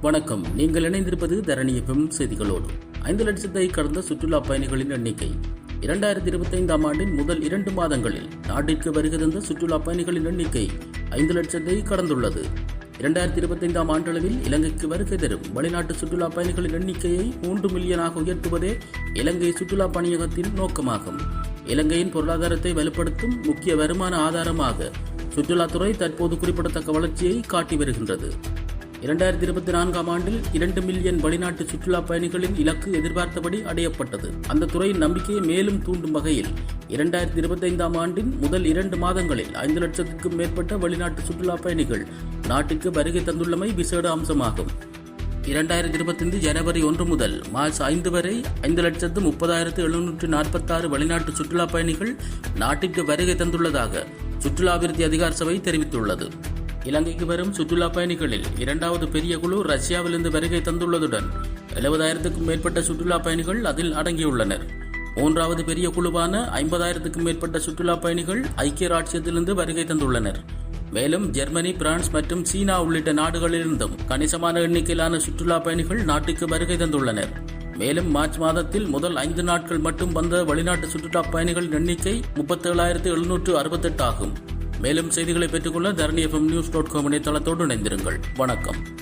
வணக்கம். நீங்கள் இணைந்திருப்பது தரணி எஃப்எம் செய்திகளோடு. ஐந்து லட்சத்தை கடந்த சுற்றுலா பயணிகளின் எண்ணிக்கை. இரண்டாயிரத்தி இருபத்தைந்தாம் ஆண்டின் முதல் இரண்டு மாதங்களில் நாட்டிற்கு வருகை தந்த சுற்றுலா பயணிகளின் எண்ணிக்கை ஐந்து லட்சத்தை கடந்துள்ளது. இரண்டாயிரத்தி இருபத்தைந்தாம் ஆண்டளவில் இலங்கைக்கு வருகை தரும் வெளிநாட்டு சுற்றுலா பயணிகளின் எண்ணிக்கையை மூன்று மில்லியனாக உயர்த்துவதே இலங்கை சுற்றுலா பணியகத்தின் நோக்கமாகும். இலங்கையின் பொருளாதாரத்தை வலுப்படுத்தும் முக்கிய வருமான ஆதாரமாக சுற்றுலாத்துறை தற்போது குறிப்பிடத்தக்க வளர்ச்சியை காட்டி வருகின்றது. இரண்டாயிரத்தி இருபத்தி நான்காம் ஆண்டில் இரண்டு மில்லியன் வெளிநாட்டு சுற்றுலா பயணிகளின் இலக்கு எதிர்பார்த்தபடி அடையப்பட்டது. அந்த துறையின் நம்பிக்கையை மேலும் தூண்டும் வகையில் இரண்டாயிரத்தி இருபத்தைந்தாம் ஆண்டின் முதல் இரண்டு மாதங்களில் ஐந்து லட்சத்துக்கும் மேற்பட்ட வெளிநாட்டு சுற்றுலா பயணிகள் நாட்டுக்கு வருகை தந்துள்ளமை விசேட அம்சமாகும். இரண்டாயிரத்தி இருபத்தைந்து ஜனவரி ஒன்று முதல் மார்ச் ஐந்து வரை ஐந்து லட்சத்து முப்பதாயிரத்து எழுநூற்று நாற்பத்தாறு வெளிநாட்டு சுற்றுலா பயணிகள் நாட்டிற்கு வருகை தந்துள்ளதாக சுற்றுலா அபிவிருத்தி அதிகார சபை தெரிவித்துள்ளது. இலங்கைக்கு வரும் சுற்றுலா பயணிகளில் இரண்டாவது பெரிய குழு ரஷ்யாவிலிருந்து வருகை தந்துள்ளதுடன் எழுபதாயிரத்துக்கும் மேற்பட்ட சுற்றுலா பயணிகள் அதில் அடங்கியுள்ளனர். மூன்றாவது பெரிய குழுவான ஐம்பதாயிரத்துக்கும் மேற்பட்ட சுற்றுலா பயணிகள் ஐக்கிய ராட்சியத்திலிருந்து வருகை தந்துள்ளனர். மேலும் ஜெர்மனி பிரான்ஸ் மற்றும் சீனா உள்ளிட்ட நாடுகளிலிருந்தும் கணிசமான எண்ணிக்கையிலான சுற்றுலா பயணிகள் நாட்டுக்கு வருகை தந்துள்ளனர். மேலும் மார்ச் மாதத்தில் முதல் ஐந்து நாட்கள் மட்டும் வந்த வெளிநாட்டு சுற்றுலா பயணிகளின் எண்ணிக்கை முப்பத்தேழாயிரத்து எழுநூற்று அறுபத்தெட்டு ஆகும். மேலும் செய்திகளை பெற்றுக்கொள்ள Dharani FM news dot com இணையதளத்தோடு இணைந்திருங்கள். வணக்கம்.